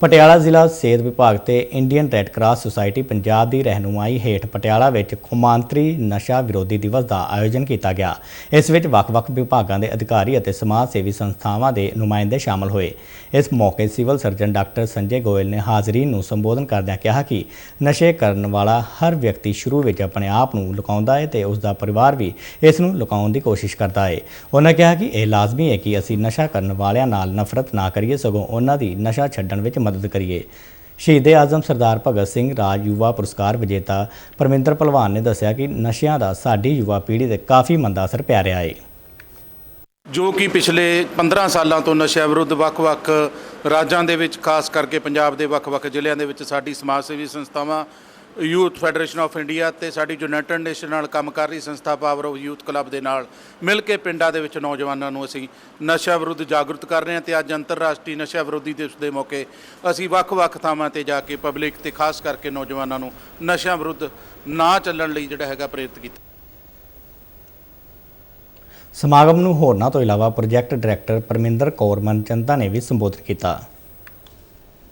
ਪਟਿਆਲਾ ਜ਼ਿਲ੍ਹਾ ਸਿਹਤ ਵਿਭਾਗ ਤੇ Indian red cross society Punjab ਦੀ ਰਹਿਨੁਮਾਈ ਹੇਠ ਪਟਿਆਲਾ ਵਿੱਚ ਕੌਮਾਂਤਰੀ ਨਸ਼ਾ ਵਿਰੋਧੀ ਦਿਵਸ ਦਾ ਆਯੋਜਨ ਕੀਤਾ ਗਿਆ। ਇਸ ਵਿੱਚ ਵੱਖ-ਵੱਖ ਵਿਭਾਗਾਂ ਦੇ ਅਧਿਕਾਰੀ ਅਤੇ ਸਮਾਜ ਸੇਵੀ ਸੰਸਥਾਵਾਂ ਦੇ ਨੁਮਾਇੰਦੇ ਸ਼ਾਮਲ ਹੋਏ। ਇਸ ਮੌਕੇ civil surgeon doctor Sanjay Goyal ਨੇ ਹਾਜ਼ਰੀਨ ਨੂੰ ਸੰਬੋਧਨ ਕਰਦਿਆਂ ਕਿਹਾ ਕਿ ਨਸ਼ੇ ਕਰਨ ਵਾਲਾ ਹਰ ਵਿਅਕਤੀ ਸ਼ੁਰੂ ਵਿੱਚ ਆਪਣੇ ਆਪ ਨੂੰ ਲੁਕਾਉਂਦਾ ਹੈ ਤੇ ਉਸ ਦਾ ਪਰਿਵਾਰ ਵੀ ਇਸ ਨੂੰ ਲੁਕਾਉਣ ਦੀ ਕੋਸ਼ਿਸ਼ ਕਰਦਾ ਹੈ ਉਹਨਾਂ ਕਿਹਾ ਕਿ ਇਹ ਲਾਜ਼ਮੀ ਹੈ ਕਿ ਅਸੀਂ ਨਸ਼ਾ ਕਰਨ ਵਾਲਿਆਂ ਨਾਲ ਨਫ਼ਰਤ ਨਾ ਕਰੀਏ ਸਗੋਂ ਉਹਨਾਂ ਦੀ ਨਸ਼ਾ ਛੱਡਣ ਵਿੱਚ ਮਦਦ ਕਰੀਏ। ਸ਼ਹੀਦ ਆਜ਼ਮ ਸਰਦਾਰ ਭਗਤ ਸਿੰਘ ਰਾਜ ਯੁਵਾ ਪੁਰਸਕਾਰ ਵਿਜੇਤਾ ਪਰਮਿੰਦਰ ਭਲਵਾਨ ਨੇ ਦੱਸਿਆ ਕਿ ਨਸ਼ਿਆਂ ਦਾ ਸਾਡੀ ਯੁਵਾ ਪੀੜ੍ਹੀ ਤੇ ਕਾਫੀ ਮੰਦਾ ਅਸਰ ਪੈ ਰਿਹਾ ਹੈ ਜੋ ਕਿ ਪਿਛਲੇ 15 ਸਾਲਾਂ ਤੋਂ ਨਸ਼ਾ ਵਿਰੁੱਧ ਵੱਖ-ਵੱਖ ਰਾਜਾਂ ਦੇ ਵਿੱਚ, ਖਾਸ ਕਰਕੇ ਪੰਜਾਬ ਦੇ ਵੱਖ-ਵੱਖ ਜ਼ਿਲ੍ਹਿਆਂ ਦੇ ਵਿੱਚ ਸਾਡੀ ਸਮਾਜ ਸੇਵੀ ਸੰਸਥਾਵਾਂ ਯੂਥ ਫੈਡਰੇਸ਼ਨ ਆਫ ਇੰਡੀਆ ਤੇ ਸਾਡੀ ਯੂਨਾਈਟਿਡ ਨੇਸ਼ਨ ਨਾਲ ਕੰਮ ਕਰ ਰਹੀ ਸੰਸਥਾ ਪਾਵਰ ਆਫ ਯੂਥ ਕਲੱਬ ਦੇ ਨਾਲ ਮਿਲ ਕੇ ਪਿੰਡਾਂ ਦੇ ਵਿੱਚ ਨੌਜਵਾਨਾਂ ਨੂੰ ਅਸੀਂ ਨਸ਼ਾ ਵਿਰੁੱਧ ਜਾਗਰੂਕ ਕਰ ਰਹੇ ਹਾਂ ਤੇ ਅੱਜ ਅੰਤਰਰਾਸ਼ਟਰੀ ਨਸ਼ਾ ਵਿਰੋਧੀ ਦਿਵਸ ਦੇ ਮੌਕੇ ਅਸੀਂ ਵੱਖ-ਵੱਖ ਥਾਵਾਂ ਤੇ ਜਾ ਕੇ ਪਬਲਿਕ ਤੇ ਖਾਸ ਕਰਕੇ ਨੌਜਵਾਨਾਂ ਨੂੰ ਨਸ਼ਾ ਵਿਰੁੱਧ ਨਾ ਚੱਲਣ ਲਈ ਜਿਹੜਾ ਹੈਗਾ ਪ੍ਰੇਰਿਤ ਕੀਤਾ। ਸਮਾਗਮ ਨੂੰ ਹੋਰਨਾਂ ਤੋਂ ਇਲਾਵਾ ਪ੍ਰੋਜੈਕਟ ਡਾਇਰੈਕਟਰ ਪਰਮਿੰਦਰ ਕੌਰ ਮਨਚੰਦਾ ਨੇ ਵੀ ਸੰਬੋਧਨ ਕੀਤਾ।